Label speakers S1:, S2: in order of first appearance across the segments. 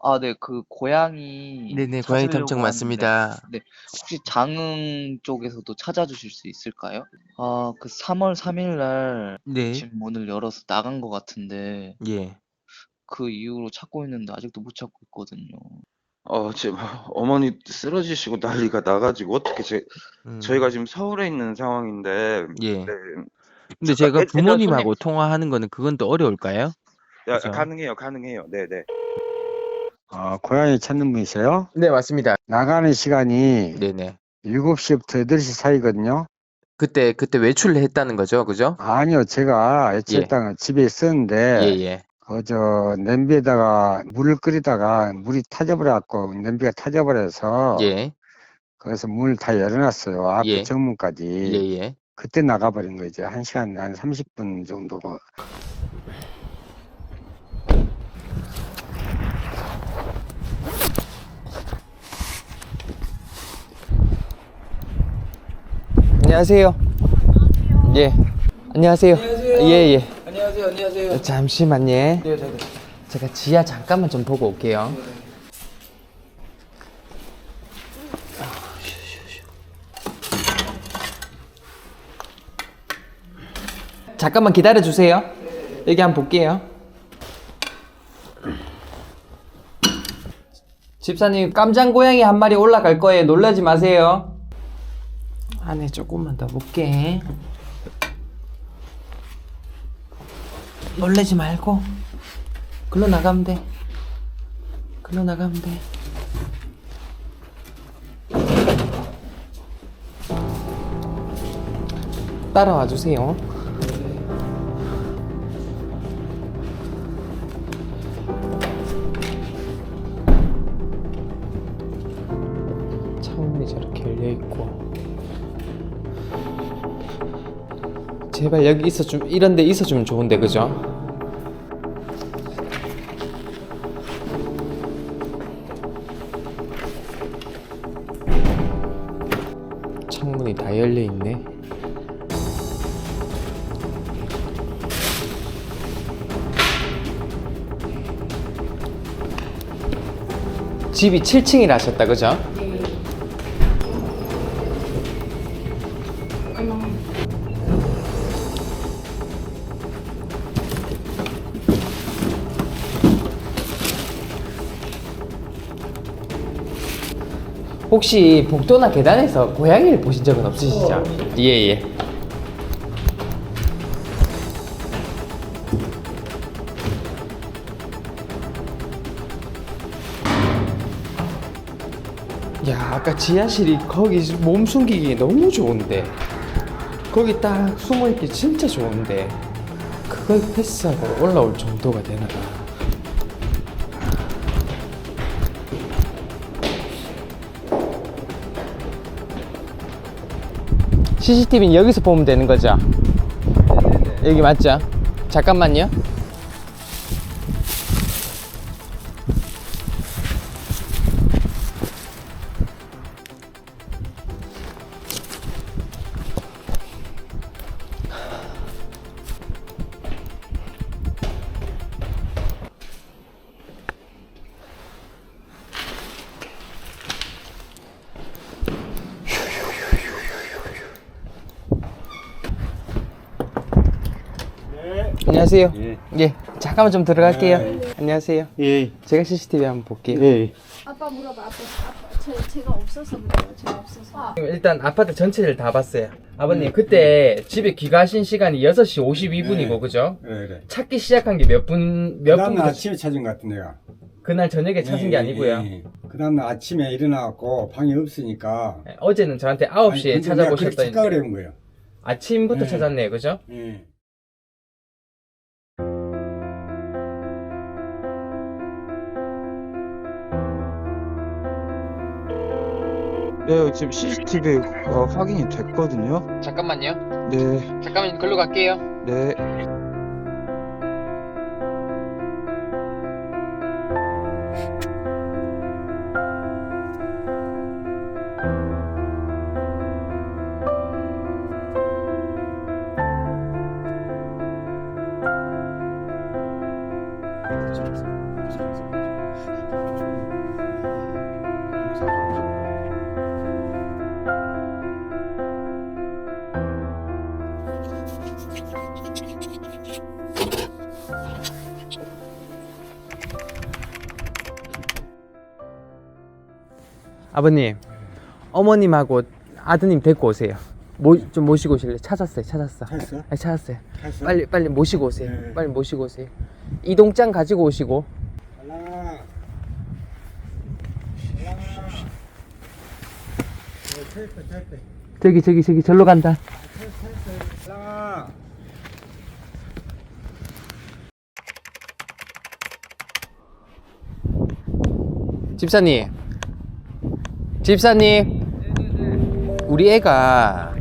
S1: 아, 네, 그 고양이
S2: 네네, 고양이
S1: 찾으려고
S2: 탐정
S1: 하는데
S2: 맞습니다.
S1: 네, 혹시 장흥 쪽에서도 찾아주실 수 있을까요? 아, 그 3월 3일 날
S2: 네,
S1: 집 문을 열어서 나간 것 같은데
S2: 예.
S1: 그 이후로 찾고 있는데 아직도 못 찾고 있거든요.
S3: 어, 지금 어머니 쓰러지시고 난리가 나가지고 어떻게 제,
S2: 음,
S3: 저희가 지금 서울에 있는 상황인데,
S2: 예.
S3: 네,
S2: 근데
S3: 잠깐,
S2: 제가
S3: 애- 애들
S2: 부모님하고
S3: 손님,
S2: 통화하는 거는 그건 또 어려울까요?
S3: 야,
S2: 그죠?
S3: 가능해요, 가능해요. 네, 네.
S4: 아, 고양이 찾는 분이세요?
S2: 네, 맞습니다.
S4: 나가는 시간이
S2: 네네.
S4: 7시부터 8시 사이거든요.
S2: 그때, 그때 외출을 했다는 거죠, 그죠?
S4: 아니요, 제가
S2: 예,
S4: 애초에 집에 있었는데,
S2: 예, 예.
S4: 어, 저, 냄비에다가 물을 끓이다가 물이 타져버려갖고, 냄비가 타져버려서,
S2: 예,
S4: 그래서 문을 다 열어놨어요. 앞에
S2: 예,
S4: 정문까지.
S2: 예, 예.
S4: 그때 나가버린 거죠. 한 시간, 한 30분 정도.
S5: 안녕하세요. 예. 안녕하세요. 예, 예.
S2: 안녕하세요, 안녕하세요.
S5: 잠시만요.
S2: 네, 네, 네.
S5: 제가 지하 잠깐만 좀 보고 올게요. 잠깐만 기다려 주세요. 여기 한번 볼게요. 집사님 깜장 고양이 한 마리 올라갈 거예요. 놀라지 마세요. 안에 조금만 더 볼게. 놀래지 말고 글로 나가면 돼. 글로 나가면 돼. 따라와 주세요. 창문이 저렇게 열려 있고. 제발 여기 있어 좀 이런 데 있어 주면 좋은데 그죠? 창문이 다 열려 있네. 집이 7층이라 하셨다 그죠? 혹시 복도나 계단에서 고양이를 보신 적은 없으시죠? 예예. 야 아까 지하실이 거기 몸 숨기기 너무 좋은데 거기 딱 숨어있기 진짜 좋은데 그걸 패스하고 올라올 정도가 되나 CCTV는 여기서 보면 되는 거죠? 여기 맞죠? 잠깐만요. 안녕하세요. 예. 잠깐만 좀 들어갈게요. 안녕하세요.
S4: 예,
S5: 제가 CCTV 한번 볼게요.
S4: 예.
S6: 아빠 물어봐 아빠 아빠 제, 제가 없어서 그래요 제가 없어서
S5: 일단 아파트 전체를 다 봤어요. 아버님 그때 집에 귀가하신 시간이 6시 52분이고
S7: 네.
S5: 그죠?
S7: 그래 그래.
S5: 찾기 시작한 게 몇 분, 몇
S7: 그다음 날
S5: 분부터
S7: 아침에 찾은 것 같은 내가.
S5: 그날 저녁에 찾은
S7: 예,
S5: 게 아니고요.
S7: 예, 예. 그다음 날 아침에 일어나갖고 방이 없으니까.
S5: 예, 어제는 저한테
S7: 아니,
S5: 9시에
S7: 근데 내가 그렇게
S5: 찾아보셨더니
S7: 착각을 해본 거예요.
S5: 아침부터
S7: 예.
S5: 찾았네요. 그죠?
S7: 예.
S3: 네, 지금 CCTV 어, 확인이 됐거든요.
S5: 잠깐만요.
S3: 네,
S5: 잠깐만 글로 갈게요.
S3: 네.
S5: 아버님 어머님하고 아드님 데리고 오세요 모, 좀 모시고 오실래요? 찾았어요 찾았어
S7: 찾았어?
S5: 네, 찾았어요
S7: 했어?
S5: 빨리 빨리 모시고 오세요
S7: 네.
S5: 빨리 모시고 오세요 이동장 가지고 오시고. 저기 저기 저기 절로 간다. 집사님 집사님 우리 애가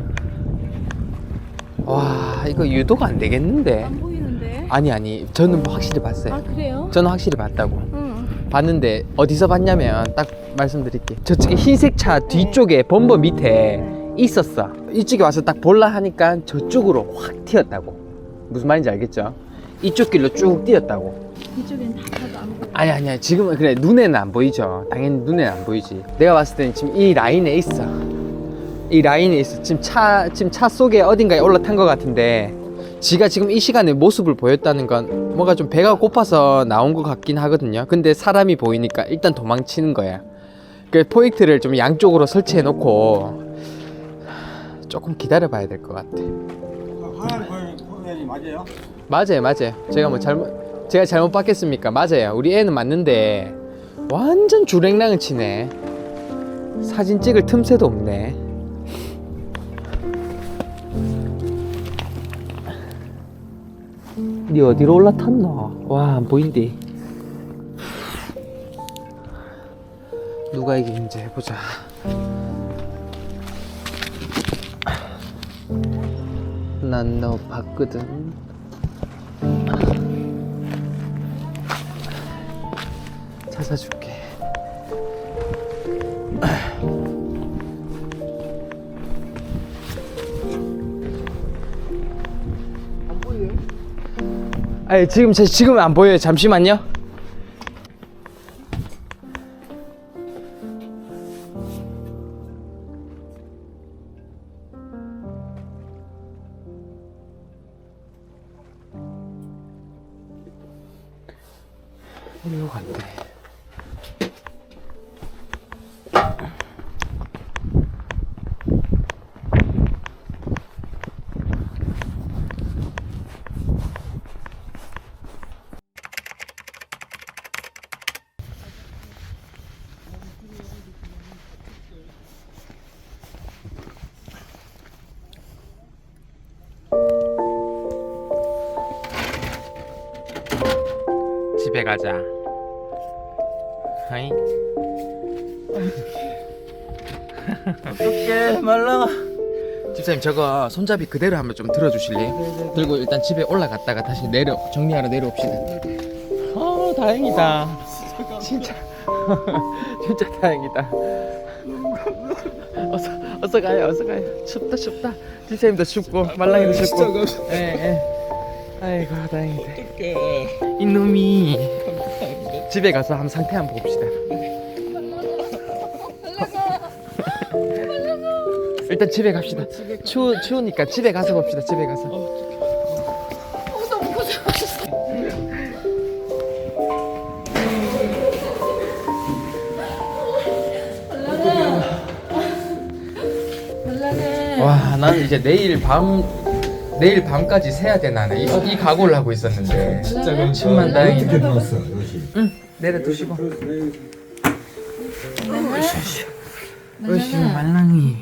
S5: 와 이거 유도가 안 되겠는데
S6: 안 보이는데?
S5: 아니 아니 저는 뭐 확실히 봤어요
S6: 아 그래요?
S5: 저는 확실히 봤다고
S6: 응.
S5: 봤는데 어디서 봤냐면 딱 말씀드릴게요 저쪽에 흰색 차 뒤쪽에 범버 밑에 있었어 이쪽에 와서 딱 볼라 하니까 저쪽으로 확 튀었다고 무슨 말인지 알겠죠? 이쪽 길로 쭉 뛰었다고
S6: 이쪽엔 다.
S5: 아니 아니야. 지금은 그래 눈에는 안 보이죠. 당연히 눈에는 안 보이지. 내가 봤을 때는 지금 이 라인에 있어. 이 라인에 있어. 지금 차 지금 차 속에 어딘가에 올라탄 것 같은데 지가 지금 이 시간에 모습을 보였다는 건 뭔가 좀 배가 고파서 나온 것 같긴 하거든요. 근데 사람이 보이니까 일단 도망치는 거야. 그 포인트를 좀 양쪽으로 설치해 놓고 조금 기다려 봐야 될 것 같아.
S7: 고양이 고양이 맞아요?
S5: 맞아요, 맞아요. 제가 뭐 잘못 제가 잘못 봤겠습니까? 맞아요. 우리 애는 맞는데 완전 주랭랑을 치네. 사진 찍을 틈새도 없네. 니 어디로 올라탔노? 와, 안 보인디. 누가 이기는지 해보자. 난 너 봤거든. 찾아줄게. 안 보여요? 아니 지금 제 지금 안 보여요. 잠시만요. 어디로 간 집에 가자. 하이.
S2: 어떡해 말랑아
S5: 집사님 저거 손잡이 그대로 한번 좀 들어주실래요? 들고 일단 집에 올라갔다가 다시 내려 정리하러 내려옵시다. 아 다행이다. 진짜 진짜 다행이다. 어서 어서 가요 어서 가요. 춥다 춥다. 집사님도 춥고 말랑이도 춥고. 예 예. 아이고 다행이다. 이놈이 집에 가서 한번 상태 한번 봅시다. 일단 집에 갑시다. 추 추우니까 집에 가서 봅시다. 집에 가서.
S6: 말랑해.
S5: 와, 나는 이제 내일 밤 내일 밤까지 새야 돼 나는 이, 이 각오를 하고 있었는데 진짜 그럼 천만 다행이다.
S7: 넣었어 이것이.
S5: 응, 내려 두시고. 으쌰, 말랑이.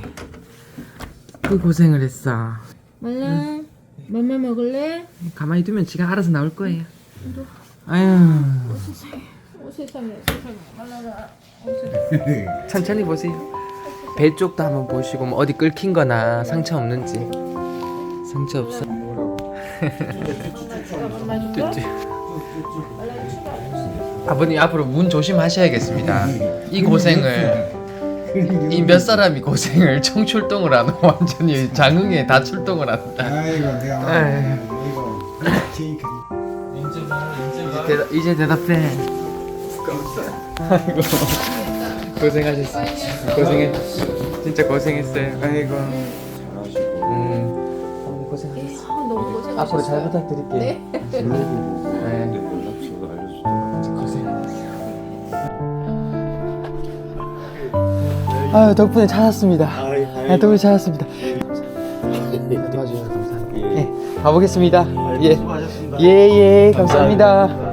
S5: 그 고생을 했어.
S6: 말랑. 맘마 먹을래?
S5: 가만히 두면 지가 알아서 나올 거예요. 아유,
S6: 오 세상에 세상에. 말랑아.
S5: 천천히 보세요. 배 쪽도 한번 보시고 뭐 어디 끓긴거나 상처 없는지. 상처 없어. 아버님 앞으로 문 조심하셔야겠습니다. 이 고생을 이 몇 사람이 고생을 총출동을 하는 완전히 장흥에 다 출동을 한다.
S7: 아이고 내가
S5: 이제 대답, 이제 대답해. 아이고 고생하셨어. 고생했. 진짜 고생했어요. 아이고. 음. 앞으로 잘 부탁드릴게요.
S6: 네.
S5: 네. 아유 덕분에 찾았습니다.
S7: 아이, 아이.
S5: 아, 덕분에 찾았습니다. 도와주셔서 감사합니다. 예, 가보겠습니다. 예,
S7: 수고하셨습니다.
S5: 예, 예, 감사합니다.